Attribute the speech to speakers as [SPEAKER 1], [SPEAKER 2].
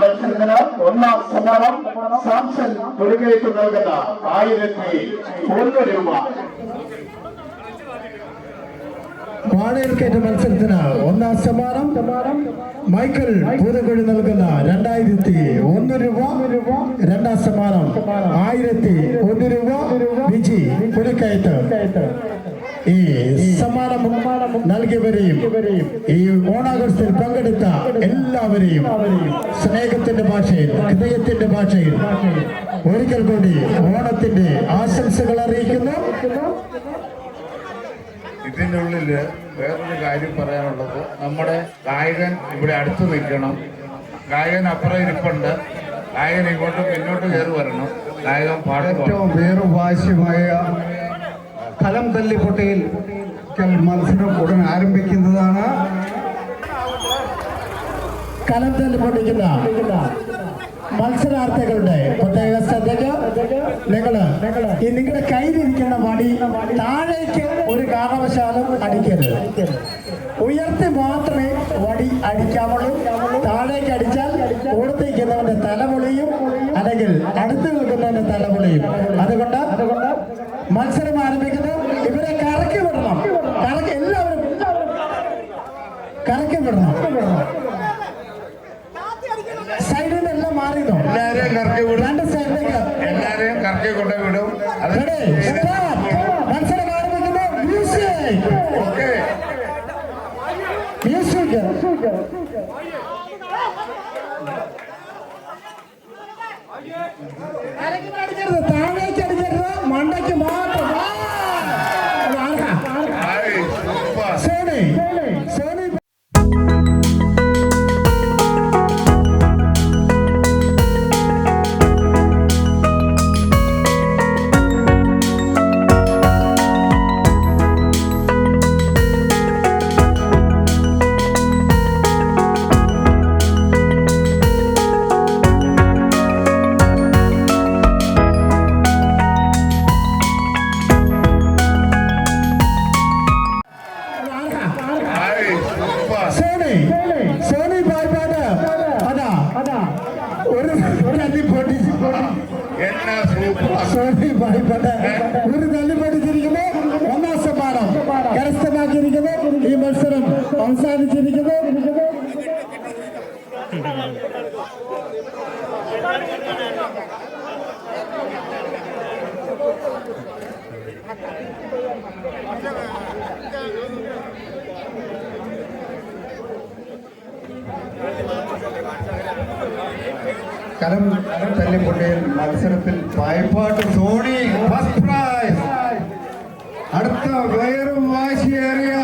[SPEAKER 1] മത്സരത്തിന് ഒന്നാം സമ്മാനം സാംസൺ തുണികയറ്റ് നൽകുന്ന ആയിരത്തി ഒന്ന് രൂപ.
[SPEAKER 2] വാടകയ്ക്കേറ്റ മത്സരത്തിന് ഒന്നാം സമ്മാനം മൈക്കൽ പൂതക്കുഴി നൽകുന്ന രണ്ടായിരത്തി ഒന്ന് രൂപ രണ്ടാം സമ്മാനം ആയിരത്തി ഒന്ന് രൂപ. വിജി പുലിക്കയത്ത്. ഈ സമ്മാനം നൽകിയവരെയും ഈ ഓണാഘോഷത്തിൽ പങ്കെടുത്ത എല്ലാവരെയും സ്നേഹത്തിന്റെ ഭാഷയിൽ ഹൃദയത്തിന്റെ ഭാഷയിൽ ഒരിക്കൽ കൂടി ഓണത്തിന്റെ ആശംസകൾ അറിയിക്കുന്നു.
[SPEAKER 3] ഇതിന്റെ ഉള്ളിൽ വേറൊരു കാര്യം പറയാനുള്ളത്. നമ്മുടെ ഗായകൻ ഇവിടെ അടുത്ത് നിൽക്കണം. ഗായകൻ അപ്പുറം ഇരിപ്പുണ്ട്. ഗായകൻ ഇങ്ങോട്ട് പിന്നോട്ട് കയറി വരണം. ഗായകൻ പാട്ട് പാടണം.
[SPEAKER 4] ഏറ്റവും വേറും വാശിയുമായ കലം തല്ലിപ്പൊട്ടിയിൽ മത്സരം ഉടൻ ആരംഭിക്കുന്നതാണ്.
[SPEAKER 2] കലത്തിൽ പൊട്ടിക്കുന്ന മത്സരാർത്ഥികളുടെ പ്രത്യേക ശ്രദ്ധയ്ക്ക് നിങ്ങൾ ഈ നിങ്ങളുടെ കയ്യിലിരിക്കുന്ന വടി താഴേക്ക് ഒരു കാരണവശാലും അടിക്കരുത്. ഉയർത്തി മാത്രമേ വടി അടിക്കാവുള്ളൂ. താഴേക്ക് അടിച്ചാൽ ഓടത്തേക്കുന്നവന്റെ തലപൊളിയും അല്ലെങ്കിൽ അടുത്ത് നിൽക്കുന്നവന്റെ തലപൊളിയും. അതുകൊണ്ട് മത്സരം ആരംഭിക്കുന്നു ഇവരെ കറക്കി വിടണം കറക്കി എല്ലാവരും കറക്കി വിടണം സൈഡിൽ നിന്ന് എല്ലാം മാറിയതോ
[SPEAKER 3] എല്ലാരെയും കറക്കി വിടും.
[SPEAKER 2] രണ്ട് സൈഡിലേക്ക്.
[SPEAKER 3] എല്ലാരെയും കറക്കി കൊണ്ടു വിടും.
[SPEAKER 2] മത്സരം ആരംഭിക്കുന്നു മ്യൂസിക്
[SPEAKER 3] ഓക്കെ.
[SPEAKER 2] മ്യൂസിക് അടിക്കരുത്
[SPEAKER 3] സൂപ്പർ
[SPEAKER 2] സോണി സോണി പായ്പാട് അതാ അതാ ഒരു തല്ലി പൊട്ടിച്ച്
[SPEAKER 3] എന്നാ സൂപ്പർ
[SPEAKER 2] സോണി പായ്പാട് ഒരു തല്ലി പൊട്ടിച്ചിരിക്കുന്നു ഒന്നാം സമ്മാനം കരസ്ഥമാക്കിയിരിക്കുന്നു ഈ മത്സരം അവസാനിച്ചിരിക്കുന്നു
[SPEAKER 4] കലം തല്ലിപ്പൊട്ടിയിൽ മത്സരത്തിൽ പായ്പാട്ട് സോണി ഫസ്റ്റ് പ്രൈസ് അടുത്ത വയറും വാശിയേറിയ